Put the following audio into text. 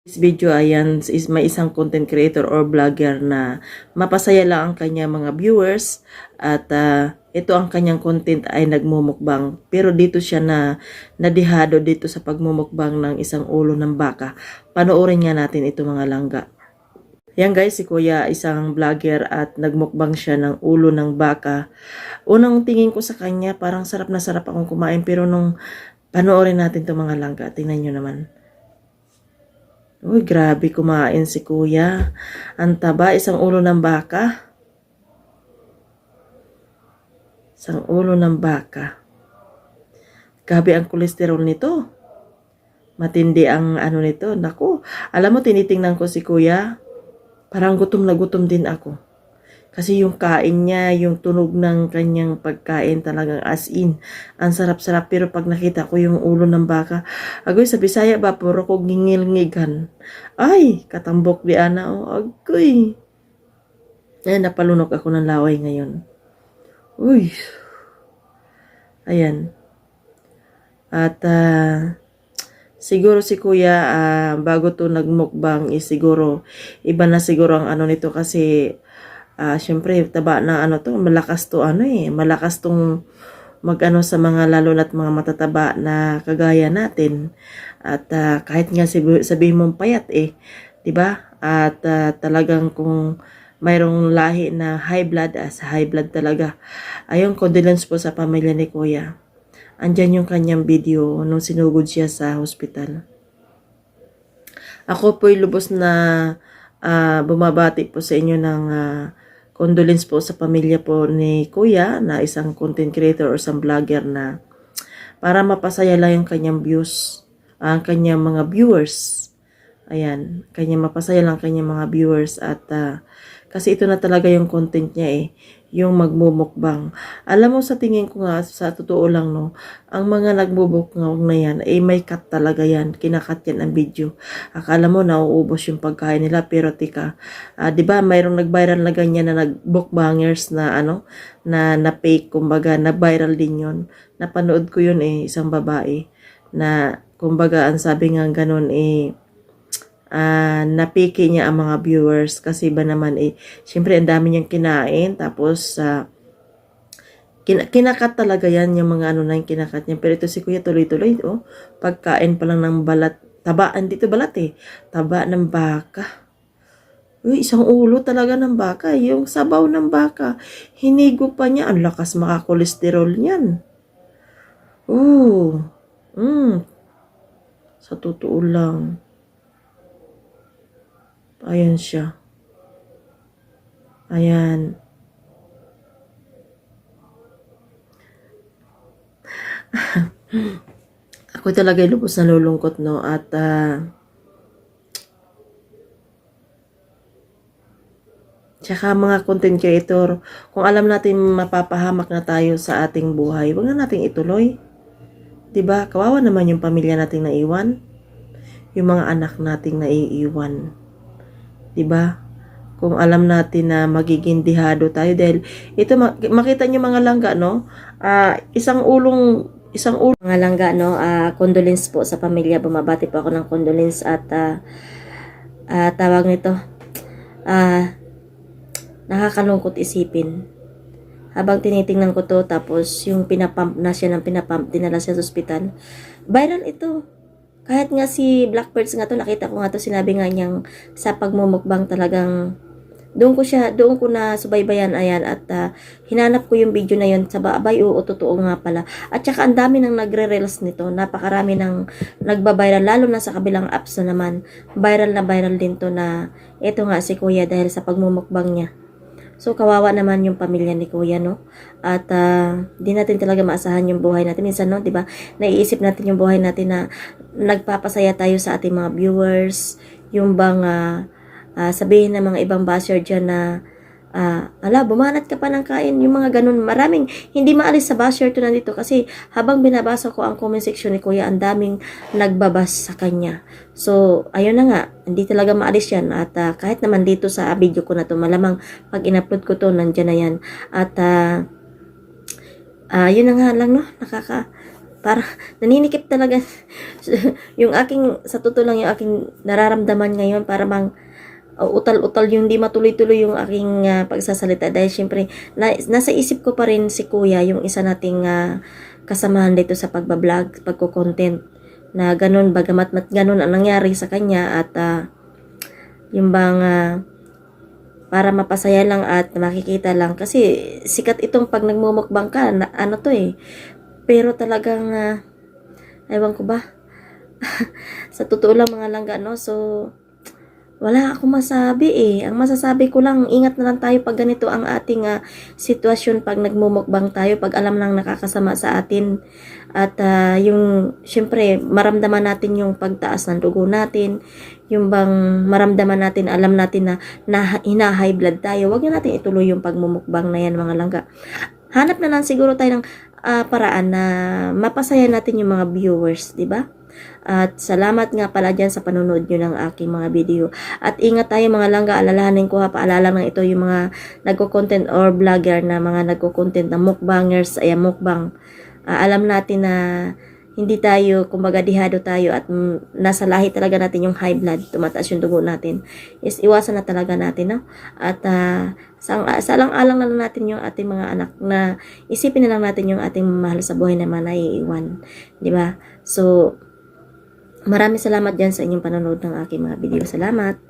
This video ayan is may isang content creator or vlogger na mapasaya lang ang kanyang mga viewers at ah, ito ang kanyang content ay nagmumukbang pero dito siya na nadihado dito sa pagmumukbang ng isang ulo ng baka. Panoorin nga natin ito mga langga. Yan guys, si Kuya isang vlogger at nagmukbang siya ng ulo ng baka. Unang tingin ko sa kanya, parang sarap na sarap akong kumain pero nung panoorin natin to mga langga, tingnan nyo naman. Uy, grabe kumain si kuya. Ang taba, isang ulo ng baka. Isang ulo ng baka. Grabe ang kolesterol nito. Matindi ang ano nito. Naku, alam mo, tinitingnan ko si kuya. Parang gutom na gutom din ako. Kasi yung kain niya, yung tunog ng kanyang pagkain talagang as in. Ang sarap-sarap. Pero pag nakita ko yung ulo ng baka, agoy sa Bisaya ba, puro ko gingil-ngigan. Ay, katambok di ana o. Agoy. Ayan, napalunok ako ng laway ngayon. Uy. Ayan. At ah, siguro si kuya ah, bago to nagmukbang is siguro iba na siguro ang ano nito kasi ah syempre taba na ano to malakas to ano eh malakas tong magano sa mga lalo na't mga matataba na kagaya natin. At ah, kahit nga sabi, sabihin mong payat eh 'di ba? At ah, talagang kung mayroong lahi na high blood as high blood talaga. Ayong condolence po sa pamilya ni kuya. Andyan yung kanyang video nung sinugod siya sa hospital. Ako po'y lubos na ah, bumabati po sa inyo ng ah, condolence po sa pamilya po ni Kuya na isang content creator or isang vlogger na para mapasaya lang yung kanyang views, ang kanyang mga viewers. Ayan, kanya mapasaya lang kanyang mga viewers at ah, kasi ito na talaga yung content niya eh, yung magmumukbang. Alam mo sa tingin ko nga, sa totoo lang no, ang mga nagmumukbang na yan, eh may cut talaga yan, kinakat yan ang video. Akala mo nauubos yung pagkain nila, pero tika, ah, di ba mayroong nag-viral na ganyan na nag-bookbangers na ano, na na fake, kumbaga, na viral din yon Napanood ko yun eh, isang babae, na kumbaga, ang sabi nga ganun eh, ah napiki niya ang mga viewers kasi ba naman eh syempre ang dami niyang kinain tapos sa kin- kinakat talaga yan yung mga ano na yung kinakat niya pero ito si kuya tuloy-tuloy oh pagkain pa lang ng balat taba dito balat eh taba ng baka Uy, isang ulo talaga ng baka. Yung sabaw ng baka. Hinigo pa niya. Ang lakas makakolesterol niyan. Oh. Mm. Sa totoo lang. Ayan siya. Ayan. Ako talaga lubos na lulungkot, no? At, ah, tsaka mga content creator, kung alam natin mapapahamak na tayo sa ating buhay, wag na nating ituloy. ba? Kawawa naman yung pamilya nating naiwan. Yung mga anak nating naiiwan. 'Di ba? Kung alam natin na magiging dihado tayo dahil ito ma- makita niyo mga langga no, ah isang ulong isang ulo Mga langga, no, ah, condolence po sa pamilya. Bumabati po ako ng condolence at ah, ah, tawag nito, ah, nakakalungkot isipin. Habang tinitingnan ko to, tapos yung pinapump na siya ng pinapump, dinala siya sa ospital. Viral ito. Kahit nga si Blackbirds nga to, nakita ko nga to, sinabi nga niyang sa pagmumukbang talagang doon ko siya, doon ko na subaybayan ayan at ah, hinanap ko yung video na yun. Sa abay oo totoo nga pala. At saka ang dami nang nagre-reels nito. Napakarami nang nagbabiral lalo na sa kabilang apps na naman. Viral na viral din to na ito nga si kuya dahil sa pagmumukbang niya so kawawa naman yung pamilya ni kuya no? At di natin talaga maasahan yung buhay natin. Minsan no di ba naiisip natin yung buhay natin na nagpapasaya tayo sa ating mga viewers. Yung bang ah, ah, sabihin ng mga ibang basher dyan na ah, ala, bumanat ka pa ng kain, yung mga ganun. Maraming, hindi maalis sa basher to nandito kasi habang binabasa ko ang comment section ni Kuya, ang daming nagbabas sa kanya. So, ayun na nga, hindi talaga maalis yan. At ah, kahit naman dito sa video ko na to, malamang pag in-upload ko to, nandyan na yan. At, ah, ah, yun na nga lang, no, nakaka, para naninikip talaga yung aking sa totoo lang yung aking nararamdaman ngayon para mang uh, utal-utal yung di matuloy-tuloy yung aking ah, pagsasalita. Dahil syempre na, nasa isip ko pa rin si kuya yung isa nating ah, kasamahan dito sa pagbablog, pagko-content na ganun bagamat mat ganun ang nangyari sa kanya at ah, yung bang ah, para mapasaya lang at makikita lang. Kasi sikat itong pag nagmumukbang ka na, ano to eh. Pero talagang ah, ewan ko ba? Sa totoo lang mga langga no? So wala akong masabi eh. Ang masasabi ko lang, ingat na lang tayo pag ganito ang ating ah, sitwasyon pag nagmumukbang tayo, pag alam lang nakakasama sa atin. At ah, yung, syempre, maramdaman natin yung pagtaas ng dugo natin, yung bang maramdaman natin, alam natin na, na hina-high blood tayo. Huwag na natin ituloy yung pagmumukbang na yan mga langga. Hanap na lang siguro tayo ng ah, paraan na mapasaya natin yung mga viewers, di ba? At salamat nga pala dyan sa panonood nyo ng aking mga video. At ingat tayo mga langga, alalahanin ko ha, paalala lang ito yung mga nagko-content or vlogger na mga nagko-content na mukbangers, ay mukbang. Ah, alam natin na hindi tayo, kumbaga dihado tayo at mm, nasa lahi talaga natin yung high blood, tumataas yung dugo natin. Is iwasan na talaga natin, no? At uh, sa, sa alang-alang na lang natin yung ating mga anak na isipin na lang natin yung ating mahal sa buhay na manaiiwan. Di ba? So, Maraming salamat dyan sa inyong panonood ng aking mga video. Salamat!